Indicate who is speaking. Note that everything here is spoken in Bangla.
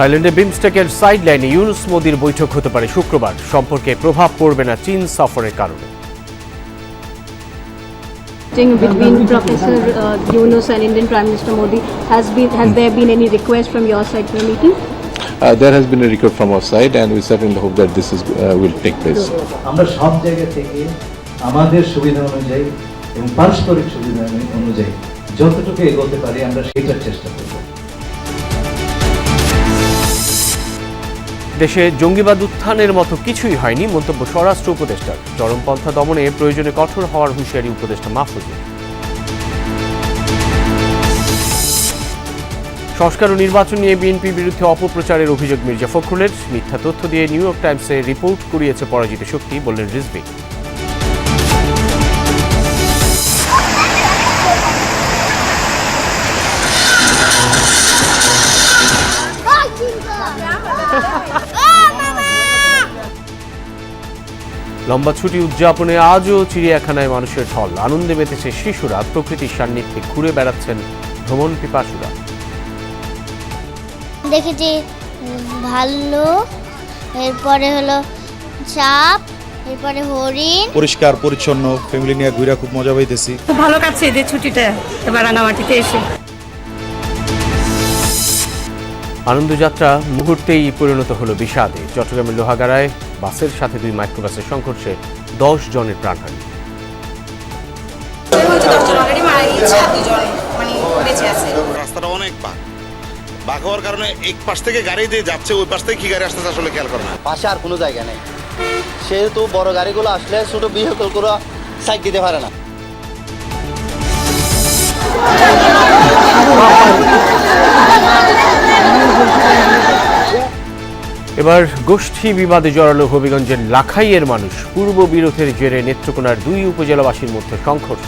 Speaker 1: থাইল্যান্ডে বিমস্টেকের সাইড লাইনে ইউনুস মোদির বৈঠক হতে পারে শুক্রবার সম্পর্কে প্রভাব পড়বে না চীন সফরের কারণে
Speaker 2: meeting between Professor uh, Yunus and Indian Prime Minister Modi has been has there been any request from your side for a meeting?
Speaker 3: Uh, there has been a request from our side, and we certainly hope that this is uh, will take place.
Speaker 4: আমরা সব জায়গা থেকে আমাদের সুবিধা অনুযায়ী এবং পারস্পরিক সুবিধা অনুযায়ী যতটুকু এগোতে পারি আমরা সেটার চেষ্টা করব
Speaker 1: দেশে জঙ্গিবাদ উত্থানের মতো কিছুই হয়নি, মন্তব্য স্বরাষ্ট্র উপদেষ্টার। চরমপন্থা দমনে প্রয়োজনে কঠোর হওয়ার হুঁশিয়ারি উপদেষ্টা মাহফুজের। সংস্কার ও নির্বাচন নিয়ে বিএনপির বিরুদ্ধে অপপ্রচারের অভিযোগ মির্জা ফখরুলের। মিথ্যা তথ্য দিয়ে নিউ ইয়র্ক টাইমসে রিপোর্ট করিয়েছে পরাজিত শক্তি, বললেন রিজভি। লম্বা ছুটি উদযাপনে আজও চিড়িয়াখানায় মানুষের ঢল। আনন্দে মেতেছে শিশুরা প্রকৃতির সান্নিধ্যে ঘুরে বেড়াচ্ছেন ভ্রমণ পিপাসুরা।
Speaker 5: দেখেছি ভাল্লুক এরপরে হলো সাপ এরপরে হরিণ।
Speaker 6: পরিষ্কার পরিচ্ছন্ন ফ্যামিলি নিয়ে ঘুরে খুব মজা পাইতেছি।
Speaker 7: খুব ভালো কাটছে এদের ছুটিটা এবার রাঙামাটিতে এসে।
Speaker 1: আনন্দযাত্রা মুহূর্তেই পরিণত হলো বিষাদে। চট্টগ্রামের লোহাগাড়ায় বাসের সাথে দুই মাইক্রোবাসের সংঘর্ষে দশ জনের প্রাণহানি
Speaker 8: রাস্তাটা অনেক বাঁক। হওয়ার কারণে এক পাশ থেকে গাড়ি দিয়ে যাচ্ছে ওই পাশ থেকে কি গাড়ি আসতেছে আসলে খেয়াল করে না।
Speaker 9: পাশে আর কোনো জায়গা নেই। সেহেতু বড় গাড়িগুলো আসলে ছোট ভেহিকলগুলো সাইড দিতে পারে না।
Speaker 1: এবার গোষ্ঠী বিবাদে জড়ালো হবিগঞ্জের লাখাইয়ের মানুষ। পূর্ব বিরোধের জেরে নেত্রকোনার দুই উপজেলাবাসীর মধ্যে সংঘর্ষ।